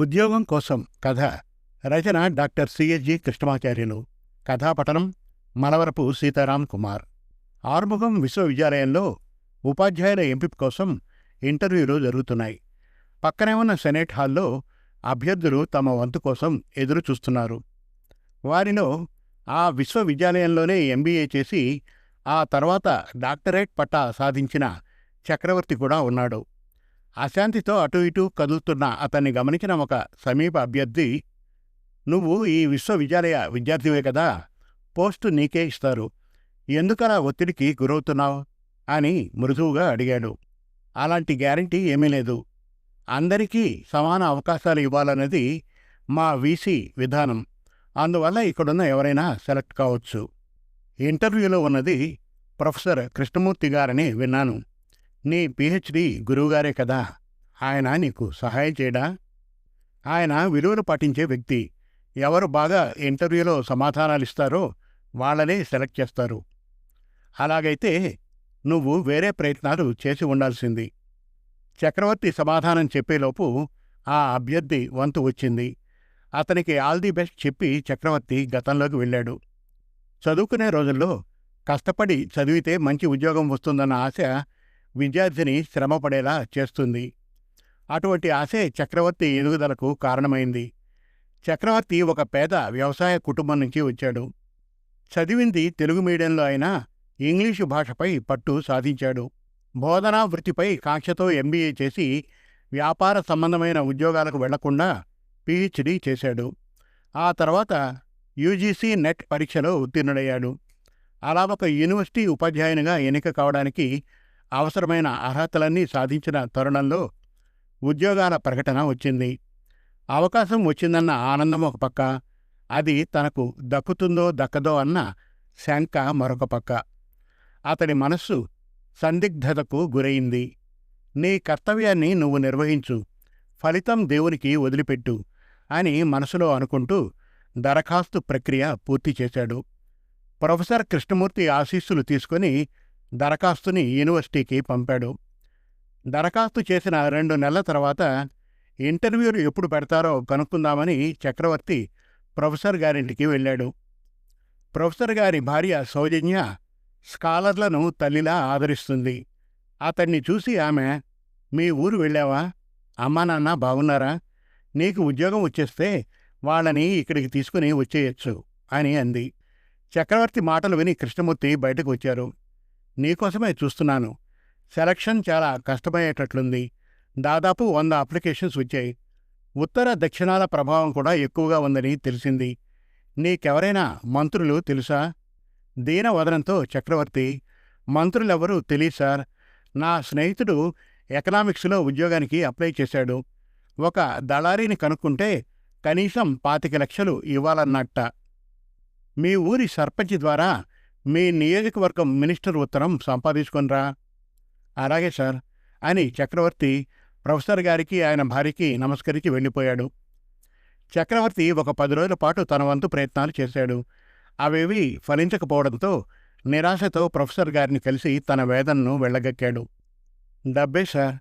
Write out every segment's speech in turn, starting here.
ఉద్యోగం కోసం కథ రచన డాక్టర్ సిఎస్జి కృష్ణమాచార్యులు. కథాపఠనం మలవరపు సీతారాం కుమార్. ఆర్ముఖం విశ్వవిద్యాలయంలో ఉపాధ్యాయుల ఎంపిక కోసం ఇంటర్వ్యూలు జరుగుతున్నాయి. పక్కనే ఉన్న సెనేట్ హాల్లో అభ్యర్థులు తమ వంతు కోసం ఎదురు చూస్తున్నారు వారిలో ఆ విశ్వవిద్యాలయంలోనే ఎంబీఏ చేసి ఆ తర్వాత డాక్టరేట్ పట్టా సాధించిన చక్రవర్తి కూడా ఉన్నాడు. అశాంతితో అటు ఇటు కదులుతున్న అతన్ని గమనించిన ఒక సమీప అభ్యర్థి నువ్వు ఈ విశ్వవిద్యాలయ విద్యార్థివే కదా పోస్టు నీకే ఇస్తారు. ఎందుకలా ఒత్తిడికి గురవుతున్నావు? అని మృదువుగా అడిగాడు. అలాంటి గ్యారంటీ ఏమీ లేదు. అందరికీ సమాన అవకాశాలు ఇవ్వాలన్నది మా వీసీ విధానం. అందువల్ల ఇక్కడున్న ఎవరైనా సెలెక్ట్ కావచ్చు. ఇంటర్వ్యూలో ఉన్నది ప్రొఫెసర్ కృష్ణమూర్తి గారని విన్నాను. నీ పిహెచ్డి గురువుగారే కదా. ఆయన నీకు సహాయం చేయడా? ఆయన విలువలు పాటించే వ్యక్తి. ఎవరు బాగా ఇంటర్వ్యూలో సమాధానాలిస్తారో వాళ్ళనే సెలెక్ట్ చేస్తారు. అలాగైతే నువ్వు వేరే ప్రయత్నాలు చేసి ఉండాల్సింది. చక్రవర్తి సమాధానం చెప్పేలోపు ఆ అభ్యర్థి వంతు వచ్చింది. అతనికి ఆల్ ది బెస్ట్ చెప్పి చక్రవర్తి గతంలోకి వెళ్ళాడు. చదువుకునే రోజుల్లో కష్టపడి చదివితే మంచి ఉద్యోగం వస్తుందన్న ఆశ విద్యార్థిని శ్రమపడేలా చేస్తుంది. అటువంటి ఆశే చక్రవర్తి ఎదుగుదలకు కారణమైంది. చక్రవర్తి ఒక పేద వ్యవసాయ కుటుంబం నుంచి వచ్చాడు. చదివింది తెలుగు మీడియంలో అయినా ఇంగ్లీషు భాషపై పట్టు సాధించాడు. బోధనా వృత్తిపై కాంక్షతో ఎంబీఏ చేసి వ్యాపార సంబంధమైన ఉద్యోగాలకు వెళ్ళకుండా పీహెచ్డీ చేశాడు. ఆ తర్వాత యూజీసీ నెట్ పరీక్షలో ఉత్తీర్ణుడయ్యాడు. అలా ఒక యూనివర్సిటీ ఉపాధ్యాయునిగా ఎన్నిక కావడానికి అవసరమైన అర్హతలన్నీ సాధించిన తరుణంలో ఉద్యోగాల ప్రకటన వచ్చింది. అవకాశం వచ్చిందన్న ఆనందం ఒక పక్క అది తనకు దక్కుతుందో దక్కదో అన్న శంక మరొక పక్క. అతడి మనస్సు సందిగ్ధతకు గురైంది. నీ కర్తవ్యాన్ని నువ్వు నిర్వహించు ఫలితం దేవునికి వదిలిపెట్టు అని మనసులో అనుకుంటూ దరఖాస్తు ప్రక్రియ పూర్తి చేశాడు. ప్రొఫెసర్ కృష్ణమూర్తి ఆశీస్సులు తీసుకుని దరఖాస్తుని యూనివర్సిటీకి పంపాడు. దరఖాస్తు చేసిన రెండు నెలల తర్వాత ఇంటర్వ్యూలు ఎప్పుడు పెడతారో కనుక్కుందామని చక్రవర్తి ప్రొఫెసర్ గారింటికి వెళ్ళాడు. ప్రొఫెసర్ గారి భార్య సౌజన్య స్కాలర్లను తల్లిలా ఆదరిస్తుంది. అతన్ని చూసి ఆమె మీ ఊరు వెళ్ళావా? అమ్మా నాన్న బాగున్నారా? నీకు ఉద్యోగం వచ్చేస్తే వాళ్ళని ఇక్కడికి తీసుకుని వచ్చేయచ్చు అని అంది. చక్రవర్తి మాటలు విని కృష్ణమూర్తి బయటకు వచ్చారు. నీకోసమే చూస్తున్నాను. సెలక్షన్ చాలా కష్టమయ్యేటట్లుంది. దాదాపు వంద అప్లికేషన్స్ వచ్చాయి. ఉత్తర దక్షిణాల ప్రభావం కూడా ఎక్కువగా ఉందని తెలిసింది. నీకెవరైనా మంత్రులు తెలుసా? దీనవదనంతో చక్రవర్తి మంత్రులెవరూ తెలియదు సార్. నా స్నేహితుడు ఎకనామిక్స్లో ఉద్యోగానికి అప్లై చేశాడు. ఒక దళారీని కనుక్కుంటే కనీసం పాతిక లక్షలు ఇవ్వాలన్నట్ట. మీ ఊరి సర్పంచ్ ద్వారా మీ నియోజకవర్గం మినిస్టర్ ఉత్తరం సంపాదించుకునిరా? అలాగే సార్ అని చక్రవర్తి ప్రొఫెసర్ గారికి ఆయన భార్యకి నమస్కరించి వెళ్ళిపోయాడు. చక్రవర్తి ఒక పది రోజుల పాటు తన వంతు ప్రయత్నాలు చేశాడు. అవేవి ఫలించకపోవడంతో నిరాశతో ప్రొఫెసర్ గారిని కలిసి తన వేదనను వెళ్ళగక్కాడు. డబ్బే సార్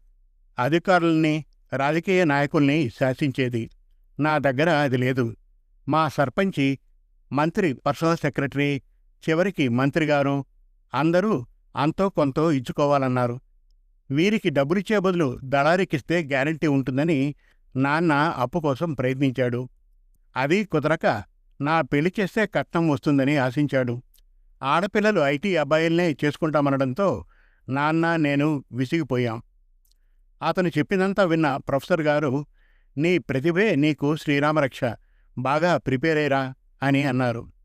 అధికారుల్ని రాజకీయ నాయకుల్ని శాసించేది. నా దగ్గర అది లేదు. మా సర్పంచి మంత్రి పర్సనల్ సెక్రటరీ చివరికి మంత్రిగారు అందరూ అంతో కొంతో ఇచ్చుకోవాలన్నారు. వీరికి డబ్బులిచ్చే బదులు దళారికిస్తే గ్యారంటీ ఉంటుందని నాన్న అప్పు కోసం ప్రయత్నించాడు. అది కుదరక నా పెళ్ళి చేస్తే కట్నం వస్తుందని ఆశించాడు. ఆడపిల్లలు ఐటీ అబ్బాయిల్నే చేసుకుంటామనడంతో నాన్న నేను విసిగిపోయాం. అతను చెప్పినంతా విన్న ప్రొఫెసర్ గారు నీ ప్రతిభే నీకు శ్రీరామరక్ష బాగా ప్రిపేర్ అయ్యరా అని అన్నారు.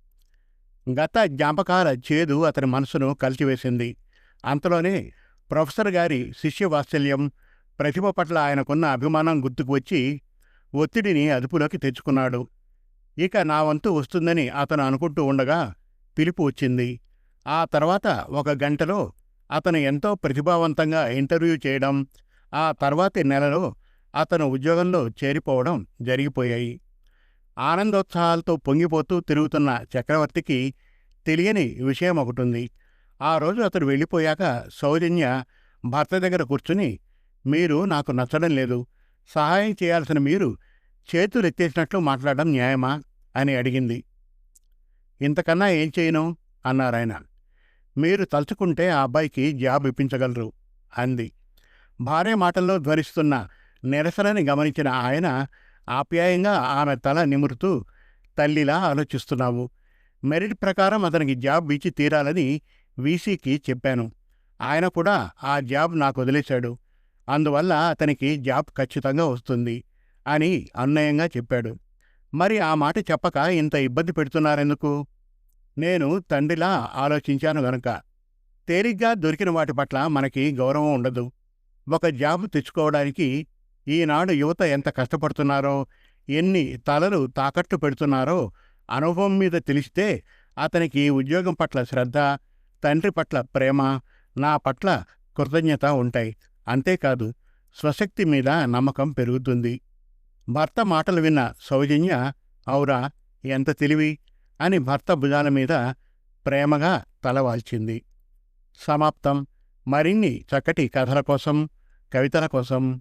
గత జ్ఞాపకాల చేదు అతని మనసును కలిచివేసింది. అంతలోనే ప్రొఫెసర్ గారి శిష్యవాత్సల్యం ప్రతిభ పట్ల ఆయనకున్న అభిమానం గుర్తుకు వచ్చి ఒత్తిడిని అదుపులోకి తెచ్చుకున్నాడు. ఇక నా వంతు వస్తుందని అతను అనుకుంటూ ఉండగా పిలుపు వచ్చింది. ఆ తర్వాత ఒక గంటలో అతను ఎంతో ప్రతిభావంతంగా ఇంటర్వ్యూ చేయడం ఆ తర్వాతి నెలలో అతను ఉద్యోగంలో చేరిపోవడం జరిగిపోయాయి. ఆనందోత్సాహాలతో పొంగిపోతూ తిరుగుతున్న చక్రవర్తికి తెలియని విషయం ఒకటుంది. ఆ రోజు అతడు వెళ్ళిపోయాక సౌజన్య భర్త దగ్గర కూర్చుని మీరు నాకు నచ్చడం లేదు. సహాయం చేయాల్సిన మీరు చేతులు ఎత్తేసినట్లు మాట్లాడడం న్యాయమా? అని అడిగింది. ఇంతకన్నా ఏం చేయను? అన్నారాయన. మీరు తలుచుకుంటే ఆ అబ్బాయికి జాబ్ ఇప్పించగలరు అంది. భార్య మాటల్లో ధ్వనిస్తున్న నిరసనని గమనించిన ఆయన ఆప్యాయంగా ఆమె తల నిమురుతూ తల్లిలా ఆలోచిస్తున్నావు. మెరిట్ ప్రకారం అతనికి జాబ్ ఇచ్చి తీరాలని వీసీకి చెప్పాను. ఆయన కూడా ఆ జాబ్ నాకు వదిలేశాడు. అందువల్ల అతనికి జాబ్ ఖచ్చితంగా వస్తుంది అని అన్నయంగా చెప్పాడు. మరి ఆ మాట చెప్పక ఇంత ఇబ్బంది పెడుతున్నారెందుకు? నేను తండ్రిలా ఆలోచించాను గనుక. తేలిగ్గా దొరికిన వాటి పట్ల మనకి గౌరవం ఉండదు. ఒక జాబ్ తెచ్చుకోవడానికి ఈనాడు యువత ఎంత కష్టపడుతున్నారో ఎన్ని తలలు తాకట్టు పెడుతున్నారో అనుభవం మీద తెలిస్తే అతనికి ఉద్యోగం పట్ల శ్రద్ధ తండ్రి పట్ల ప్రేమ నా పట్ల కృతజ్ఞత ఉంటాయి. అంతేకాదు స్వశక్తి మీద నమ్మకం పెరుగుతుంది. భర్త మాటలు విన్న సౌజన్య ఔరా ఎంత తెలివి అని భర్త భుజాల మీద ప్రేమగా తలవాల్చింది సమాప్తం. మరిన్ని చక్కటి కథల కోసం కవితల కోసం